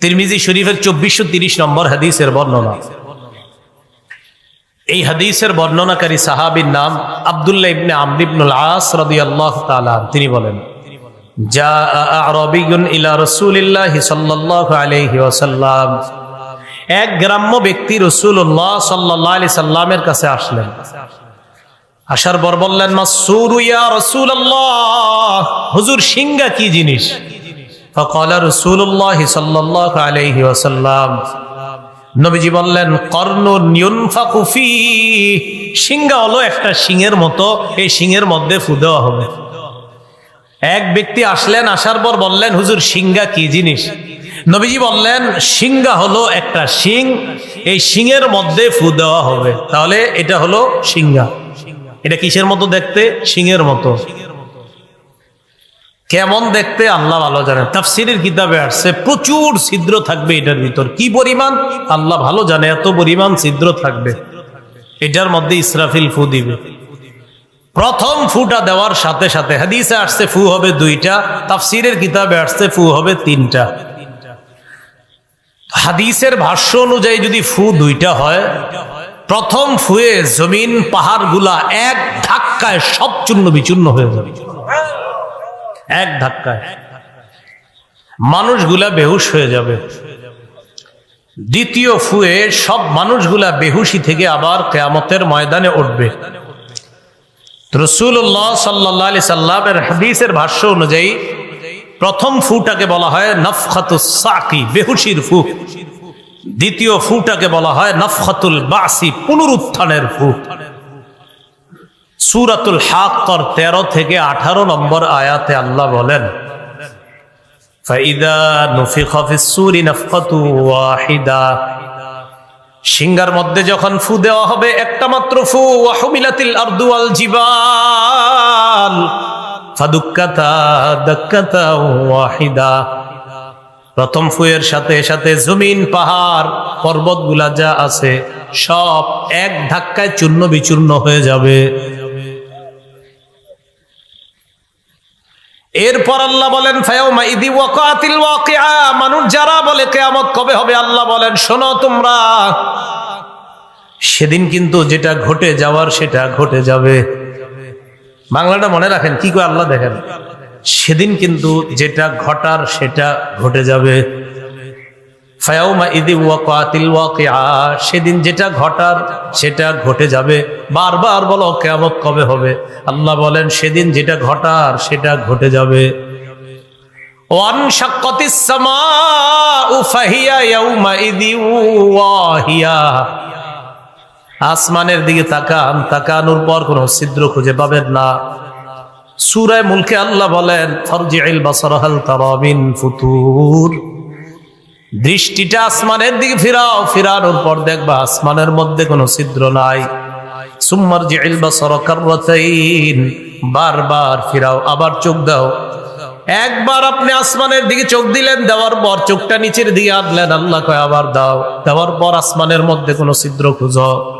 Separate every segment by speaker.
Speaker 1: তিরমিজি শরীফের চব্বিশশো তিরিশ নম্বর হাদিসের বর্ণনা। এই হাদিসের বর্ণনাকারী সাহাবীর নাম আব্দুল্লাহ ইবনে আমরিবনুল আস রাদিয়াল্লাহু তাআলা তিনি বলেন এক গ্রাম্য ব্যক্তি রাসূলুল্লাহ সাল্লামের কাছে আসলেন। আসার পর বললেন মাসুরু হুজুর কি জিনিস? ফকল রসুল্লাহ সাল্লাহ আলহি ওসাল্লাম নবীজি বললেন, কর্ণ নিয়নফাকুফি সিংহা হলো একটা সিংয়ের মতো, এই সিংয়ের মধ্যে ফু দেওয়া হবে। এক ব্যক্তি আসলেন, আসার পর বললেন, হুজুর, সিংহা কি জিনিস? নবীজি বললেন, সিংহা হলো একটা সিং, এই সিংয়ের মধ্যে ফু দেওয়া হবে। তাহলে এটা হলো সিংহা। এটা কিসের মতো দেখতে? সিংয়ের মতো। কেমন দেখতে? আল্লাহ ভালো জানেন। তাফসিরের কিতাবে আসছে, প্রচুর ছিদ্র থাকবে এটার ভিতর। কি পরিমাণ? আল্লাহ ভালো জানে, এত পরিমাণ ছিদ্র থাকবে। এটার মধ্যে ইসরাফিল ফু দিবে। প্রথম ফুটা দেওয়ার সাথে সাথে, হাদিসে আসছে ফু হবে দুইটা, তাফসিরের কিতাবে আসছে ফু হবে তিনটা। হাদিসের ভাষ্য অনুযায়ী যদি ফু দুইটা হয়, প্রথম ফুয়ে জমিন পাহাড়গুলা এক ধাক্কায় সব চূর্ণ বিচূর্ণ হয়ে যাবে। এক ধাক্কায়। মানুষগুলা বেহুশ হয়ে যাবে। দ্বিতীয় ফুয়ে সব মানুষগুলা বেহুশি থেকে আবার কেয়ামতের ময়দানে উঠবে। রসুল্লাহ সাল্লাহ সাল্লামের হাদিসের ভাষ্য অনুযায়ী প্রথম ফুটাকে বলা হয় নফখাতুস সাকি, বেহুশির ফু। দ্বিতীয় ফুটাকে বলা হয় নফখাতুল বাসি, পুনরুত্থানের ফু। সুরাতুল হাক্কর তেরো থেকে আঠারো নম্বর আয়াতে আল্লাহ বলেন সিংহার মধ্যে যখন ফু দেওয়া হবে, একটা মাত্র ফু ওয়াহমিলাতিল আর্দুয়াল জিবাল। ফাদুকাতা দক্কাতা ওয়াহিদা। প্রথম ফুয়ের সাথে সাথে জমিন, পাহাড়, পর্বতগুলা যা আছে, সব এক ধাক্কায় চূর্ণ বিচূর্ণ হয়ে যাবে। এরপর আল্লাহ বলেন মানুষ যারা বলে কেয়ামত কবে হবে, আল্লাহ বলেন, শোনো তোমরা, সেদিন কিন্তু যেটা ঘটে যাওয়ার সেটা ঘটে যাবে। বাংলাটা মনে রাখেন, কি করে আল্লাহ দেখেন? সেদিন কিন্তু যেটা ঘটার সেটা ঘটে যাবে। ইদি সেদিন যেটা ঘটার সেটা ঘটে যাবে। বারবার বলো, কেয়ামত কবে হবে? আল্লাহ বলেন, সেদিন যেটা ঘটার সেটা ঘটে যাবে। আসমানের দিকে তাকান, তাকানোর পর কোনো ছিদ্র খুঁজে পাবেন না। সুরায় মুলকে আল্লাহ বলেন ফরজিইল বাসার, হাল তারা ফুতুর। দৃষ্টিটা আসমানের দিকে ফিরাও, ফিরানোর পর দেখবা আসমানের মধ্যে কোনো ছিদ্র নাই। সুম্মার জিল এলবা সরকার বারবার ফিরাও, আবার চোখ দাও। একবার আপনি আসমানের দিকে চোখ দিলেন, দেওয়ার পর চোখটা নিচের দিকে আনলেন, আল্লাহ কয় আবার দাও। দেওয়ার পর আসমানের মধ্যে কোনো ছিদ্র খুঁজো।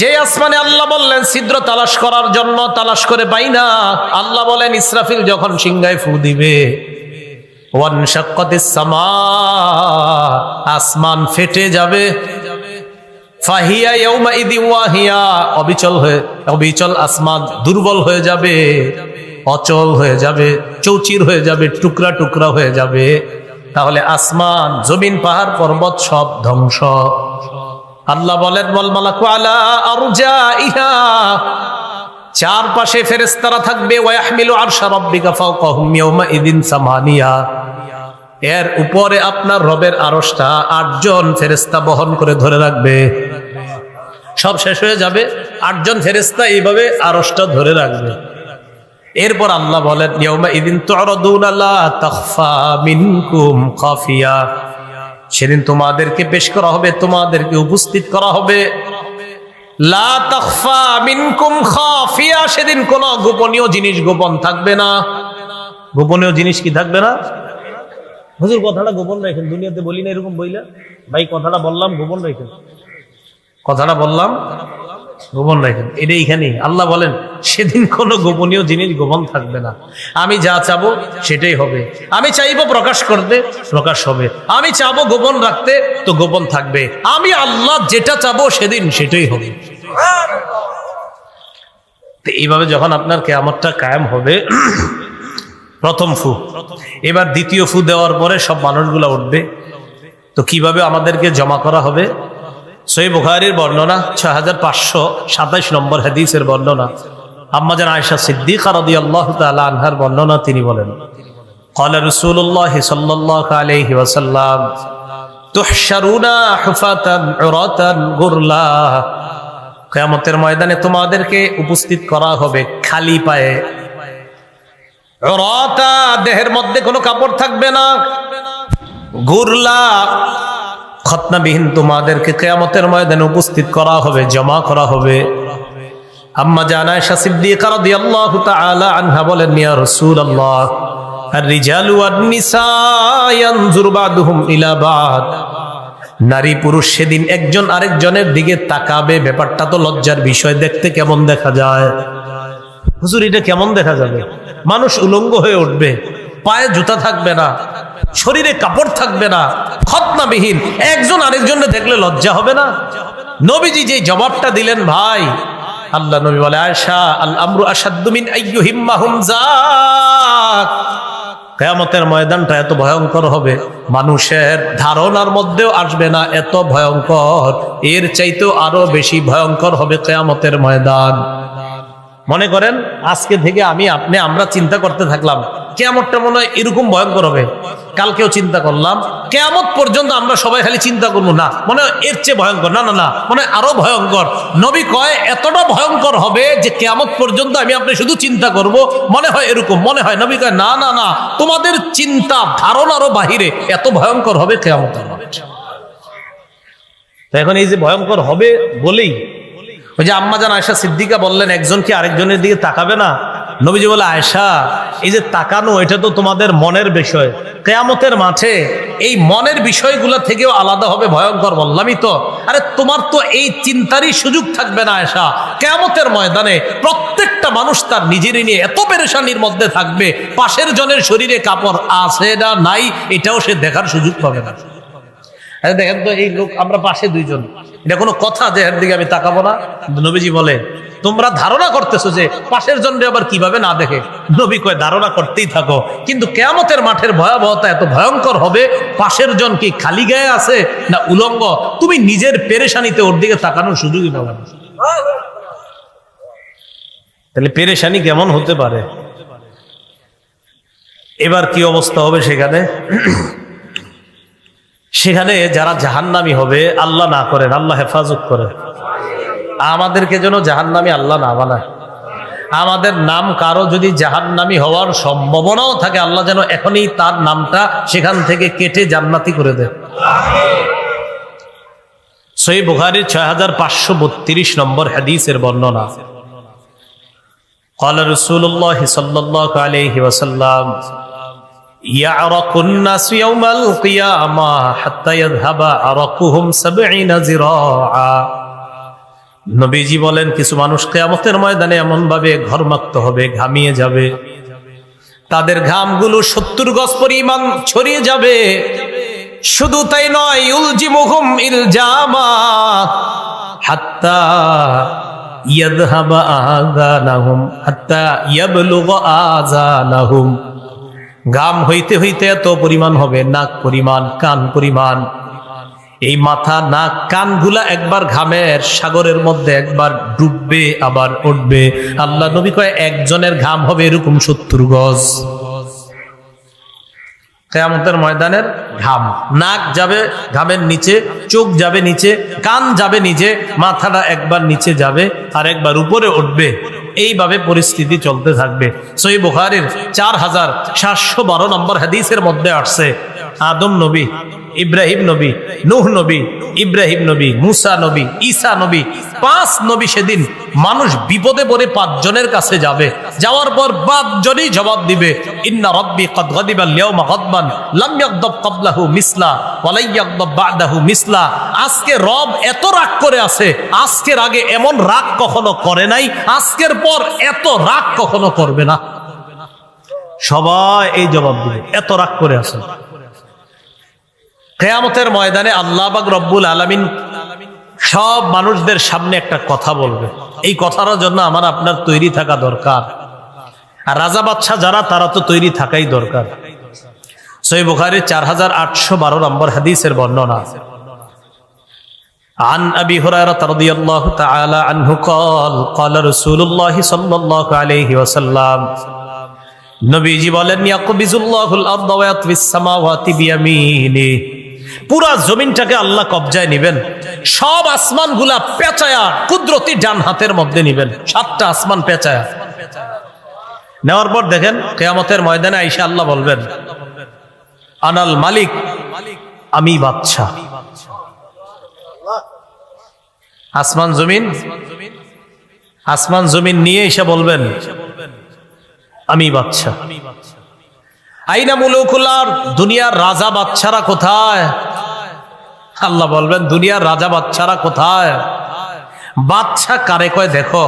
Speaker 1: যে আসমানে আল্লাহ বললেন, ছিদ্র তালাশ করার জন্য তালাশ করে পাই না। আল্লাহ বলেন, ইসরাফিল যখন সিংহায় ফু দিবে আসমান ফেটে যাবে। অবিচল হয়ে, অবিচল আসমান দুর্বল হয়ে যাবে, অচল হয়ে যাবে, চৌচির হয়ে যাবে, টুকরা টুকরা হয়ে যাবে। তাহলে আসমান, জমিন, পাহাড়, পর্বত সব ধ্বংস। আল্লাহ বলেন বল মালাকু আলা আরজা ইহা চারপাশে ফেরেশতারা থাকবে ইদিন সামানিয়া। এর উপরে আপনার রবের আরশটা আটজন ফেরেশতা বহন করে ধরে রাখবে। সব শেষ হয়ে যাবে, আটজন ফেরেশতা এইভাবে আরশটা ধরে রাখবে। এরপর আল্লাহ বলেন সেদিন তোমাদেরকে পেশ করা হবে, তোমাদেরকে উপস্থিত করা হবে। সেদিন কোনো গোপনীয় জিনিস গোপন থাকবে না। গোপনীয় জিনিস কি থাকবে না? হুজুর, কথাটা গোপন রাখেন, দুনিয়াতে বলি না এরকম বইলা। ভাই, কথাটা বললাম, গোপন রাখেন। কথাটা বললাম গোপন রাখেন। এটা এইখানে আল্লাহ বলেন, সেদিন কোনো গোপনীয় জিনিস গোপন থাকবে না। আমি যা চাবো সেটাই হবে। আমি চাইব প্রকাশ করতে, প্রকাশ হবে। আমি চাবো গোপন রাখতে, তো গোপন থাকবে। আমি আল্লাহ যেটা চাবো সেদিন সেটাই হবে। তো এইভাবে যখন আপনার কেয়ামতটা কায়েম হবে, প্রথম ফু। এবার দ্বিতীয় ফু দেওয়ার পরে সব মানুষগুলো উঠবে। তো কীভাবে আমাদেরকে জমা করা হবে? সই বুখারির বর্ণনা ছয় হাজার পাঁচশো সাতাইশ নম্বর হাদিসের বর্ণনা আম্মাজান আয়সা সিদ্দিকা রদি আল্লাহ তালা আনহার বর্ণনা তিনি বলেন قال رسول الله صلى الله عليه وسلم تحشرون حفاة عراة غرلا কিয়ামতের ময়দানে তোমাদেরকে উপস্থিত করা হবে খালি পায়ে রতা দেহের মধ্যে কোনো কাপড় থাকবে না গুরলা খতনাবিহীন তোমাদেরকে কেয়ামতের ময়দানে উপস্থিত করা হবে, জমা করা হবে। আম্মা জানায় সাসিদ্দিকা রাদিয়াল্লাহু তাআলা আনহা বলেন, ইয়া রাসূলুল্লাহ, আর-রিজালু ওয়ান-নিসা ইয়ানজুরু বাদুহুম ইলা বাদ। নারী পুরুষ সেদিন একজন আরেকজনের দিকে তাকাবে, ব্যাপারটা তো লজ্জার বিষয়, দেখতে কেমন দেখা যায়? হুজুর, এটা কেমন দেখা যাবে? মানুষ উলঙ্গ হয়ে উঠবে। পায়ে জুতা থাকবে না, শরীরে কাপড় থাকবে না, খতনাবিহীন, একজন আরেকজনে দেখলে লজ্জা হবে না? নবীজি যে জবাবটা দিলেন, ভাই, আল্লাহ নবী বলে আয়সা আল আমরু আসাদ্দুমিন কেয়ামতের ময়দানটা এত ভয়ঙ্কর হবে, মানুষের ধারণার মধ্যেও আসবে না এত ভয়ঙ্কর। এর চাইতেও আরও বেশি ভয়ঙ্কর হবে কেয়ামতের ময়দান। মনে করেন, আজকে থেকে আমি, আপনি, আমরা চিন্তা করতে থাকলাম কেয়ামতটা মনে হয় এরকম ভয়ঙ্কর হবে। কালকেও চিন্তা করলাম, কেয়ামত পর্যন্ত আমরা সবাই খালি চিন্তা করব, না, মনে হয় এর চেয়ে ভয়ঙ্কর, না না না, মনে হয় আরও ভয়ঙ্কর। নবী কয়, এতটা ভয়ঙ্কর হবে যে কেয়ামত পর্যন্ত আমি আপনি শুধু চিন্তা করব, মনে হয় এরকম, মনে হয়। নবী কয়, না না না, তোমাদের চিন্তা ধারণারও বাহিরে এত ভয়ঙ্কর হবে কেয়ামত এখন এই যে ভয়ঙ্কর হবে বলেই, ওই যে আম্মাজান আয়সা সিদ্দিকা বললেন, একজন কি আরেকজনের দিকে তাকাবে না? নবীজি বলে আয়সা এই যে তাকানো, এটা তো তোমাদের মনের বিষয়। কেয়ামতের মাঠে এই মনের বিষয়গুলো থেকেও আলাদা হবে, ভয়ঙ্কর বললামই তো। আরে, তোমার তো এই চিন্তারই সুযোগ থাকবে না আয়সা কেয়ামতের ময়দানে প্রত্যেকটা মানুষ তার নিজেরই নিয়ে এত পেরেশানির মধ্যে থাকবে, পাশের জনের শরীরে কাপড় আছে না নাই, এটাও সে দেখার সুযোগ পাবে না। আরে দেখেন তো এই লোক, আমরা পাশে দুইজন। এটা কোনো কথা যে দিকে আমি তাকাবো না? নবীজি বলে, তোমরা ধারণা করতেছো যে পাশের জনরে আবার কীভাবে না দেখে? নবী কয়, ধারণা করতেই থাকো। কিন্তু কেয়ামতের মাঠের ভয়াবহতা এত ভয়ঙ্কর হবে, পাশের জন কি খালি গায়ে আছে না উলঙ্গ? তুমি নিজের পেরেশানিতে ওর দিকে তাকানোর সুযোগই পাবে না। তাহলে পেরেশানি কেমন হতে পারে? এবার কি অবস্থা হবে সেখানে? সেখানে যারা জাহান্নামি হবে আল্লাহ না করেন আল্লাহ হেফাজত করে আমাদেরকে যেন জাহান্নামি আল্লাহ না বানায় আমাদের নাম কারো যদি জাহান্নামি হওয়ার সম্ভাবনাও থাকে আল্লাহ যেন এখনই তার নামটা সেখান থেকে কেটে জান্নাতি করে দেয় সই বুখারির ছয় হাজার পাঁচশো বত্রিশ নম্বর হাদিসের বর্ণনা قال رسول الله صلى الله عليه وسلم يعرق الناس يوم القيامة حتى يذهب عرقهم سبعين زراعا নবীজি বলেন কিছু মানুষ কেয়ামতের ময়দানে এমন ভাবে ঘরমাক্ত হবে ঘামিয়ে যাবে তাদের ঘামগুলো সত্তর গজ পরিমাণ ছড়িয়ে যাবে শুধু তাই নয় ইউলজি মুহুম ইলজামা হাত্তা ইয়াদহাবা আযানাহুম হাত্তা ইয়াবলুগা আযানাহুম গাম হইতে হইতে এত পরিমাণ হবে, নাক পরিমাণ, কান পরিমাণ। এই মাথা, নাক, কানগুলা একবার ঘামের সাগরের মধ্যে একবার ডুববে, আবার উঠবে। আল্লাহ নবী কয়, একজনের ঘাম হবে এরকম সত্তর গজ। কেয়ামতের ময়দানের ঘাম। নাক যাবে ঘামের নিচে, চোখ যাবে নিচে, কান যাবে নিচে, মাথাটা একবার নিচে যাবে আর একবার উপরে উঠবে। এইভাবে পরিস্থিতি চলতে থাকবে। সই বুখারির চার হাজার সাতশো বারো নম্বর হাদিসের মধ্যে আসছে আদম নবী, ইব্রাহিম নবী, নুহ নবী, ইব্রাহিম নবী, মুসা নবী, ঈসা নবী, পাঁচ নবী সেদিন মানুষ বিপদে পড়ে পাঁচজনের কাছে যাবে। যাওয়ার পর পাঁচজনই জবাব দিবে, ইন্না রব্বি কদ গদিবাল ইয়াউমা গদবান, লাম ইয়াগদাব ক্বাবলাহু মিসলা, ওয়া লা ইয়াগদাব বা'দাহু মিসলা। আজকে রব এত রাগ করে আছে, আজকের আগে এমন রাগ কখনো করে নাই, আজকের পর এত রাগ কখনো করবে না। সবাই এই জবাব দিবে, এত রাগ করে আছে। কেয়ামতের ময়দানে আল্লাহ বাগ রব্বুল আলমিন সব মানুষদের সামনে একটা কথা বলবে এই কথাটার জন্য আমার আপনার তৈরি থাকা দরকার আর রাজা বাচ্চা যারা তারা তো তৈরি থাকাই দরকার সই বুখারি চার হাজার আটশো বারো নম্বর হাদিসের বর্ণনা عن أبي هريرة رضي الله تعالى عنه قال قال رسول الله صلى الله عليه وسلم নবীজি বলেন ইয়াকবিজুল্লাহুল আরদ ওয়া ইয়াতবিস সামাওয়াতি বিয়ামিনি পুরা জমিনটাকে আল্লাহ কবজায় নেবেন। সব আসমানগুলা পেঁচায়া কুদরতি ডান হাতের মধ্যে নেবেন। সাতটা আসমান পেঁচায়া। নেওয়ার পর দেখেন, কেয়ামতের ময়দানে আইসা আল্লাহ বলবেন, আনাল মালিক, আমি বাদশা আসমান জমিন আসমান জমিন নিয়ে এসে বলবেন, আমি বাচ্চা আইনা মুলুকুলার দুনিয়ার রাজা বাচ্চারা কোথায়? আল্লাহ বলবেন, দুনিয়ার রাজা বাচ্চারা কোথায়? বাচ্চা কারে কয় দেখো?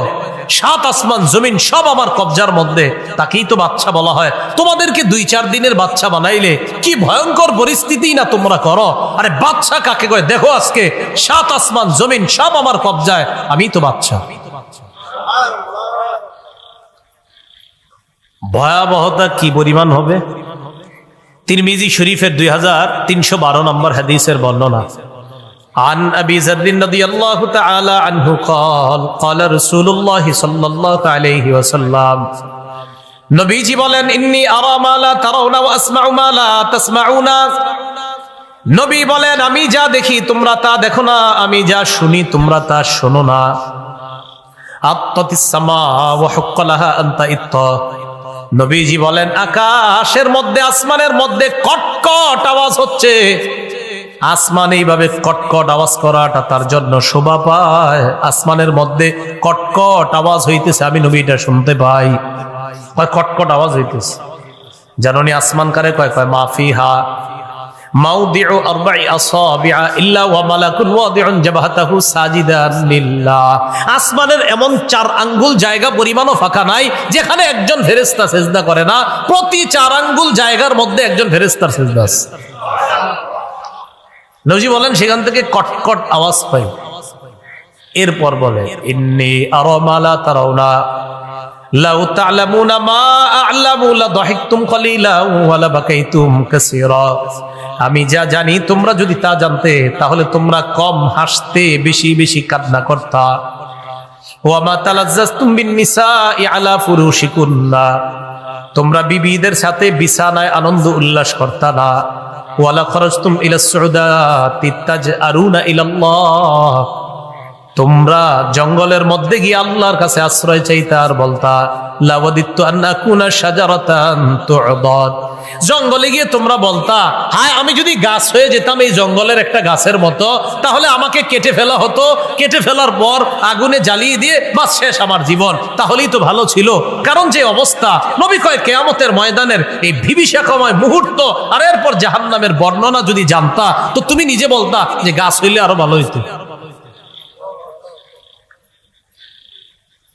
Speaker 1: সাত আসমান জমিন সব আমার কবজার মধ্যে। তাকেই তো বাচ্চা বলা হয়। তোমাদেরকে দুই চার দিনের বাচ্চা বানাইলে কি ভয়ঙ্কর পরিস্থিতি না তোমরা করো? আরে বাচ্চা কাকে কয়? দেখো আজকে, সাত আসমান জমিন সব আমার কবজায়। আমি তো বাচ্চা। ভয়াবহতা কি পরিমাণ হবে? তিরমিজি শরীফের দুই হাজার তিনশো বারো নম্বর হাদিসের বর্ণনা عن أبي ذر رضي الله تعالى عنه قال قال رسول الله صلى الله عليه وسلم নবীজি বলেন ইন্নি আরা মা লা তারাউনা ওয়া আসমাউ মা লা তাসমাউনা নবী বলেন আমি যা দেখি তোমরা তা দেখো না আমি যা শুনি তোমরা তা শোনো না আত্মাতিস সামা ওয়া হুক্কালাহা আনতা ইত্তা নবীজি বলেন, আকাশের মধ্যে, আসমানের মধ্যে কটকট আওয়াজ হচ্ছে। আসমান এইভাবে কটকট আওয়াজ করাটা তার জন্য শোভা পায়। আসমানের মধ্যে কটকট আওয়াজ হইতেছে, আমি নবীটা শুনতে পাই। কটকট আওয়াজ হইতেছে? জাননি আসমান কারে কয় কয় মাফি হা মাউদিউ আরবাই আসাবিআ ইল্লা ওয়া মালাকুন ওয়াদিউন জাবহাতাহু সাজিদান লিল্লাহ। আসমানের এমন চার আঙ্গুল জায়গা পরিমাণও ফাঁকা নাই, যেখানে একজন ফেরেশতা সেজদা করে না, প্রতি চার আঙ্গুল জায়গার মধ্যে একজন ফেরেশতার সেজদা আছে। নবজি বলেন, সেখান থেকে কটকট আওয়াজ পাই। এরপর বলে, ইন্নি আরও মালা তারাউনা। লাউ তা'লামুনা মা আ'লামু লাদাহিকতুম কালিলা ওয়া লাবাকাইতুম কাসীরা। আমি যা জানি, তোমরা যদি তা জানতে, তাহলে তোমরা কম হাসতে বেশি বেশি কান্না করতা। ওয়া মা তালাজ্জাজতুম বিন নিসাই আলা ফুরুশিকুন্না। তোমরা বিবিদের সাথে বিছানায় আনন্দ উল্লাস করতা না। ওয়ালা খরজতুম ইলা সুউদাতি তাজআরুনা ইলাল্লাহ। তোমরা জঙ্গলের মধ্যে গিয়ে আল্লাহর কাছে আশ্রয় চাইতে আর বলতা জঙ্গলে গিয়ে তোমরা বলতা, হায়, আমি যদি গাছ হয়ে যেতাম এই জঙ্গলের একটা গাছের মতো, তাহলে আমাকে কেটে ফেলা হতো, কেটে ফেলার পর আগুনে জ্বালিয়ে দিয়ে বাস শেষ আমার জীবন। তাহলেই তো ভালো ছিল। কারণ যে অবস্থা, নবী কয় কেয়ামতের ময়দানের এই বিভীষাকময় মুহূর্ত, আর এরপর জাহান্নামের বর্ণনা যদি জানতা, তো তুমি নিজে বলতা যে গাছ হইলে আরও ভালো হইতো।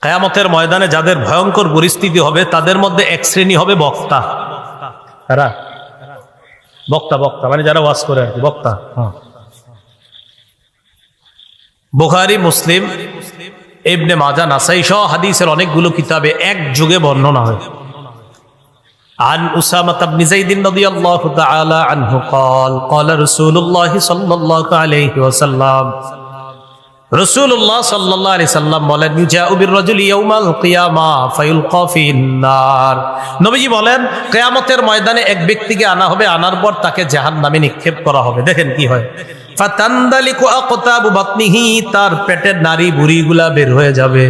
Speaker 1: কেয়ামতের ময়দানে যাদের ভয়ঙ্কর পরিস্থিতি হবে তাদের মধ্যে এক শ্রেণী হবে বক্তা তারা বক্তা বক্তা মানে যারা ওয়াজ করে আর কি বক্তা হ্যাঁ। বুখারি মুসলিম ইবনে মাজা নাসাই সহ হাদিসের অনেকগুলো কিতাবে এক যুগে বর্ণনা হয় عن أسامة بن زيد رضي الله تعالى عنه قال قال رسول الله صلى الله عليه وسلم রসুল্লাহ সাল্লাহ আলি সাল্লাম বলেন নবীজি বলেন, কিয়ামতের ময়দানে এক ব্যক্তিকে আনা হবে, আনার পর তাকে জাহান্নামে নিক্ষেপ করা হবে। দেখেন কি হয়। তার পেটের নারী বুড়িগুলা বের হয়ে যাবে।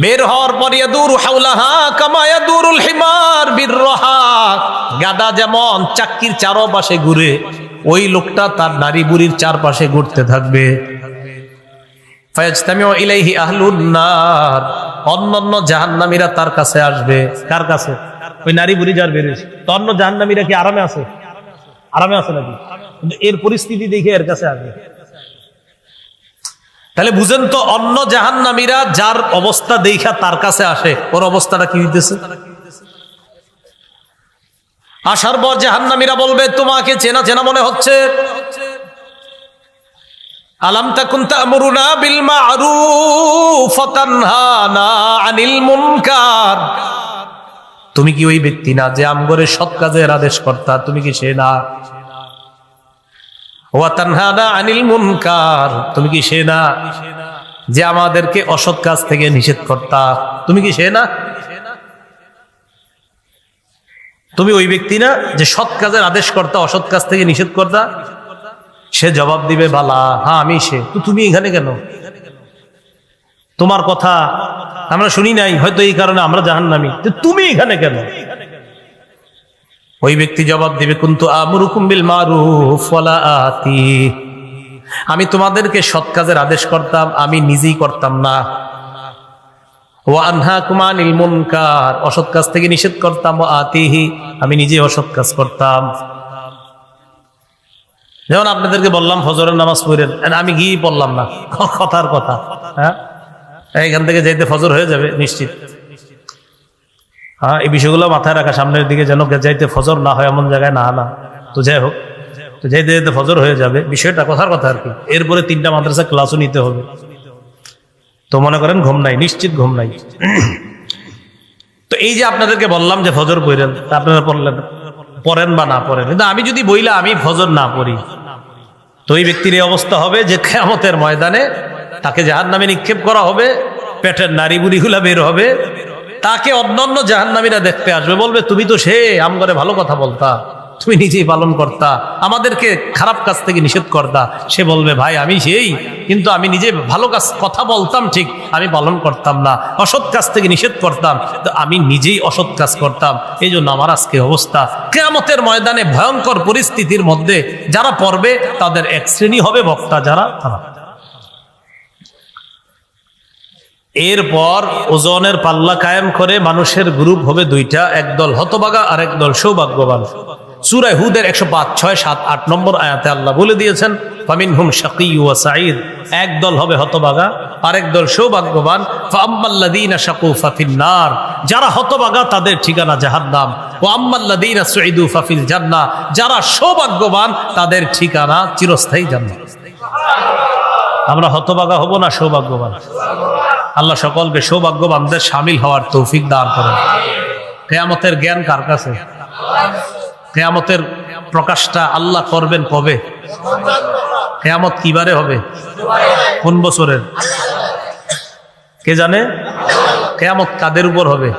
Speaker 1: বের হওয়ার পর ইয়াদুর হাউলাহা কামা ইয়াদুরুল হিমার বিরহা গাদা যেমন চাক্কির চারপাশে ঘুরে ওই লোকটা তার নারী বুড়ির চারপাশে ঘুরতে থাকবে। ইলাইহি আহলুন অন্যান্য জাহান্নামীরা তার কাছে আসবে। কার কাছে? ওই নারী বুড়ি যার বেরিয়েছে তো অন্য জাহান্নামীরা কি আরামে আছে? আরামে আছে নাকি? কিন্তু এর পরিস্থিতি দেখে এর কাছে আসবে। তাহলে বুঝেন তো অন্য জাহান্নামীরা যার অবস্থা দেখা তার কাছে আসে। ওর অবস্থাটা কি হইতেছে? আসার পর জাহান্নামীরা বলবে, তোমাকে চেনা চেনা মনে হচ্ছে। আলাম তাকুন তা'মুরুনা বিল মা'রুফ আনিল মুনকার। তুমি কি ওই ব্যক্তি না যে আমগরে সৎ কাজের আদেশ কর্তা? তুমি কি সে না? ওয়া তানহানা আনিল মুনকার। তুমি কি সে না? যে আমাদেরকে অসৎ কাজ থেকে নিষেধ কর্তা। তুমি কি সে না? তুমি ওই ব্যক্তি না যে সৎ কাজের আদেশ কর্তা অসৎ কাজ থেকে নিষেধ কর্তা সে জবাব দিবে, বালা হ্যাঁ আমি সে। তো তুমি এখানে কেন? তোমার কথা আমরা শুনি নাই, হয়তো এই কারণে আমরা জাহান নামি তুমি এখানে কেন? ওই ব্যক্তি জবাব দিবে, কিন্তু আমি তোমাদেরকে সৎ কাজের আদেশ করতাম আমি নিজেই করতাম না। যেমন আপনাদেরকে বললাম, ফজরের নামাজ পড়েন আমি গিয়ে পড়লাম না কথার কথা হ্যাঁ? এইখান থেকে যাইতে ফজর হয়ে যাবে, নিশ্চিত। হ্যাঁ এই বিষয়গুলো মাথায় রাখা, সামনের দিকে যেন যাইতে ফজর না হয়, এমন জায়গায় না না। তো যাই হোক, তো যাইতে যাইতে ফজর হয়ে যাবে, বিষয়টা কথার কথা আর কি। এরপরে তিনটা মাদ্রাসা ক্লাসও নিতে হবে। তো মনে করেন ঘুম নাই, নিশ্চিত ঘুম নাই। তো এই যে আপনাদেরকে বললাম যে ফজর পড়েন আপনারা পড়লেন, পড়েন বা না পড়েন? কিন্তু আমি যদি বইলা আমি ফজর না পড়ি, তো এই ব্যক্তির এই অবস্থা হবে যে খেয়ামতের ময়দানে তাকে জাহান নামে নিক্ষেপ করা হবে, পেটের নারী বুড়িগুলা বের হবে, তাকে অন্যান্য জাহান্নামীরা দেখতে আসবে, বলবে, তুমি তো সে আম করে ভালো কথা বলতা। তুমি নিজেই পালন করতা, আমাদেরকে খারাপ কাজ থেকে নিষেধ করতা। সে বলবে, ভাই, আমি সেই, কিন্তু আমি নিজে ভালো কাজ, কথা বলতাম ঠিক, আমি পালন করতাম না। অসৎ কাজ থেকে নিষেধ করতাম, তো আমি নিজেই অসৎ কাজ করতাম। এই জন্য আমার আজকে অবস্থা, কেয়ামতের ময়দানে ভয়ঙ্কর পরিস্থিতির মধ্যে যারা পড়বে, তাদের এক শ্রেণি হবে বক্তা যারা, তারা। এরপর ওজনের পাল্লা কায়েম করে মানুষের গ্রুপ হবে দুইটা, একদল হতবাগা আর একদল সৌভাগ্যবান। সুরায় হুদের একশো পাঁচ, ছয়, সাত, আট নম্বর আয়াতে আল্লাহ বলে দিয়েছেন ফামিন হুম শাকি ওয়া সাঈদ। এক দল হবে হতবাগা, আরেক দল সৌভাগ্যবান। ফাম্মাল্লাদিনা শাকু নার যারা হতবাগা, তাদের ঠিকানা জাহান্নাম। ও আম্মাল্লাদিনা সুঈদু ফাফিল জান্নাহ যারা সৌভাগ্যবান, তাদের ঠিকানা চিরস্থায়ী জান্নাত। আমরা হতবাগা হব না সৌভাগ্যবান? আল্লাহ সকলকে সৌভাগ্যবানদের সামিল হওয়ার তৌফিক দান করেন। কেয়ামতের জ্ঞান কার কাছে? কেয়ামতের প্রকাশটা আল্লাহ করবেন কবে? কেয়ামত কিবারে হবে? কোন বছরের? কে জানে? কেয়ামত কাদের উপর হবে?